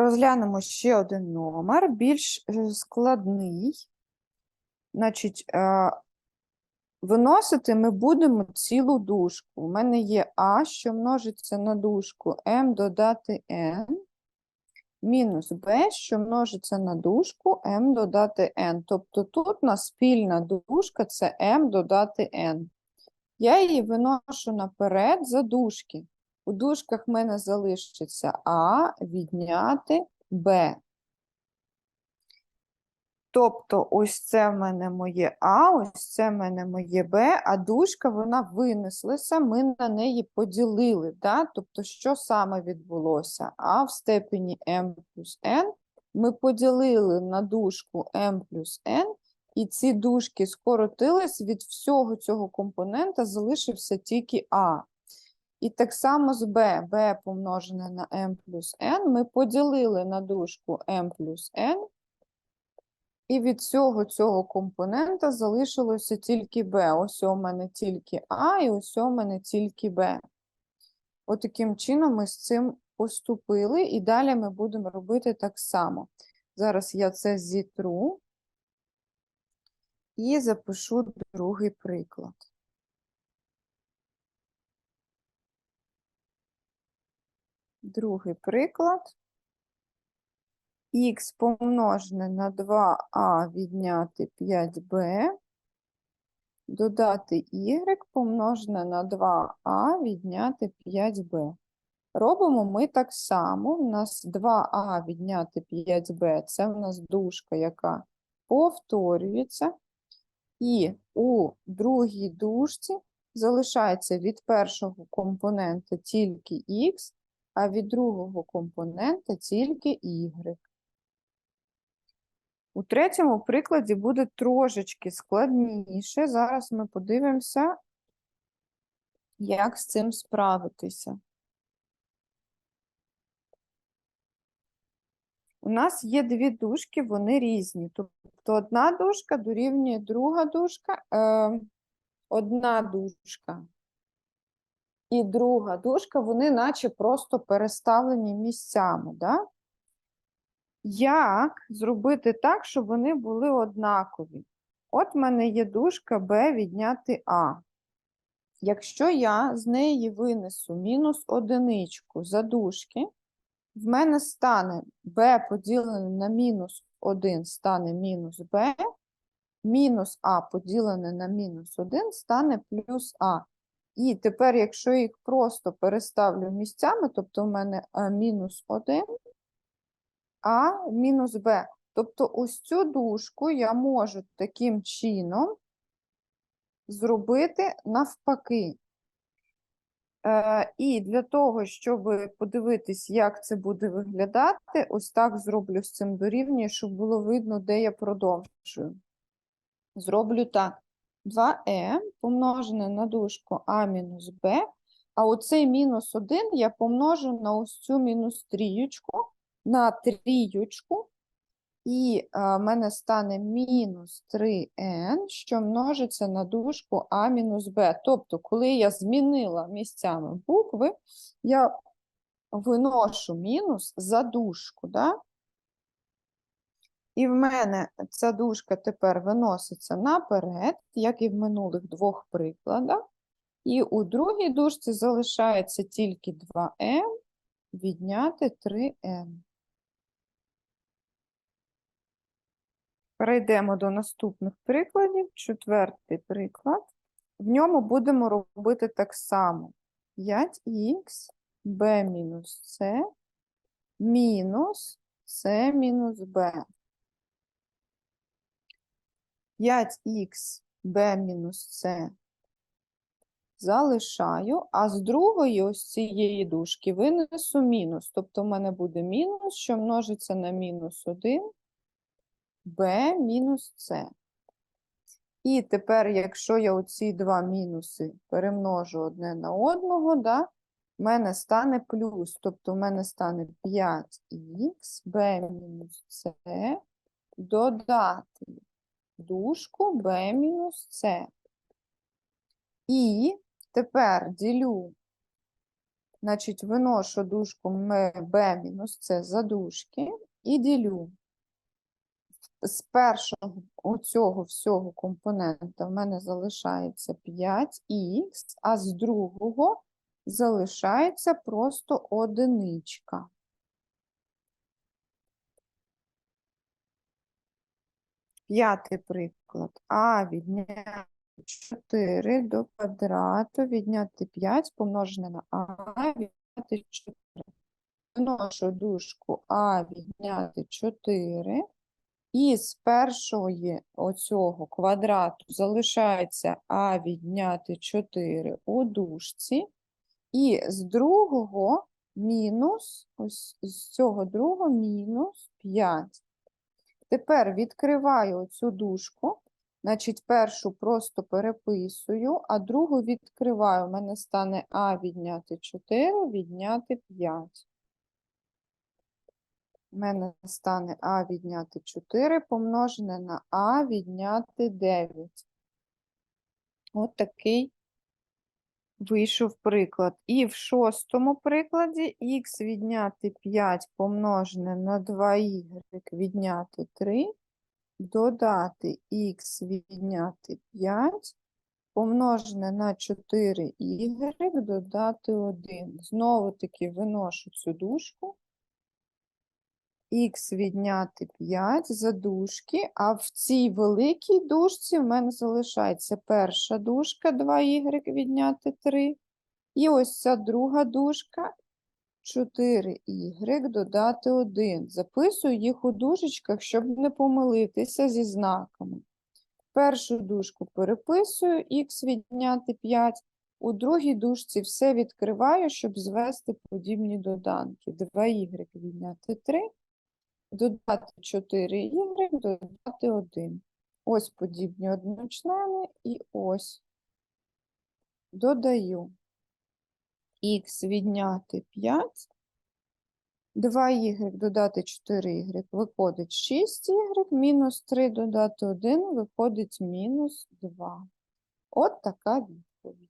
Розглянемо ще один номер, більш е, складний. Значить, е, виносити ми будемо цілу дужку. У мене є А, що множиться на дужку m додати n, мінус b, що множиться на дужку m додати n. Тобто тут у нас спільна дужка це m додати n. Я її виношу наперед за дужки. У дужках в мене залишиться А відняти Б. Тобто ось це в мене моє А, ось це в мене моє Б, а дужка вона винеслася, ми на неї поділили. Да? Тобто, що саме відбулося? А в степені m плюс n ми поділили на дужку m плюс n, і ці дужки скоротились, від всього цього компонента залишився тільки А. І так само з b, b помножене на m плюс n, ми поділили на дужку m плюс n, і від всього цього компонента залишилося тільки b. Ось у мене тільки a, і ось у мене тільки b. Отаким чином ми з цим поступили, і далі ми будемо робити так само. Зараз я це зітру і запишу другий приклад. Другий приклад. Х помножене на 2а відняти 5b, додати y помножене на 2а відняти 5b. Робимо ми так само. У нас 2а відняти 5b це в нас дужка, яка повторюється. І у другій дужці залишається від першого компонента тільки х, а від другого компонента тільки y. У третьому прикладі буде трошечки складніше. Зараз ми подивимося, як з цим справитися. У нас є дві дужки, вони різні. Тобто одна дужка дорівнює друга дужка, е, одна дужка і друга дужка, вони наче просто переставлені місцями. Да? Як зробити так, щоб вони були однакові? От в мене є дужка b відняти А. Якщо я з неї винесу мінус одиничку за дужки, в мене стане b поділене на мінус 1 стане мінус b, мінус а поділене на мінус 1 стане плюс а. І тепер, якщо їх просто переставлю місцями, тобто в мене а, мінус 1, а мінус b. Тобто ось цю дужку я можу таким чином зробити навпаки. Е, І для того, щоб подивитись, як це буде виглядати, ось так зроблю з цим дорівнює, щоб було видно, де я продовжую. Зроблю так. 2е помножене на дужку а мінус b, а оцей мінус 1 я помножу на ось цю мінус трієчку, на трієчку, і в мене стане мінус 3n, що множиться на дужку а мінус b. Тобто, коли я змінила місцями букви, я виношу мінус за дужку. Да? І в мене ця дужка тепер виноситься наперед, як і в минулих двох прикладах. І у другій дужці залишається тільки 2m відняти 3n. Перейдемо до наступних прикладів. Четвертий приклад. В ньому будемо робити так само. 5х b мінус c мінус c мінус b. 5х b мінус c залишаю, а з другої ось цієї дужки винесу мінус. Тобто в мене буде мінус, що множиться на мінус 1 b мінус c. І тепер, якщо я оці два мінуси перемножу одне на одного, да, в мене стане плюс, тобто в мене стане 5х b мінус c додати дужку b мінус c. І тепер ділю Значить, виношу дужку b мінус c за дужки і ділю. З першого оцього всього компонента в мене залишається 5х, а з другого залишається просто одиничка. П'ятий приклад. А відняти 4 до квадрату, відняти 5 помножене на А, відняти 4. Виношу дужку А відняти 4. І з першої оцього квадрату залишається А відняти 4 у дужці. І з другого мінус, ось з цього другого мінус 5. Тепер відкриваю цю дужку. Значить, першу просто переписую, а другу відкриваю. У мене стане А відняти 4, відняти 5. У мене стане А відняти 4 помножене на А відняти 9. От такий вийшов приклад. І в шостому прикладі х відняти 5 помножене на 2y відняти 3, додати х відняти 5 помножене на 4y додати 1. Знову таки виношу цю дужку. Х відняти 5 за дужки, а в цій великій дужці в мене залишається перша дужка 2y відняти 3. І ось ця друга дужка 4y додати 1. Записую їх у дужечках, щоб не помилитися зі знаками. Першу дужку переписую х відняти 5. У другій дужці все відкриваю, щоб звести подібні доданки. 2y відняти 3 додати 4y, додати 1. Ось подібні одночлени і ось додаю х відняти 5, 2y додати 4y виходить 6y, мінус 3 додати 1 виходить мінус 2. От така відповідь.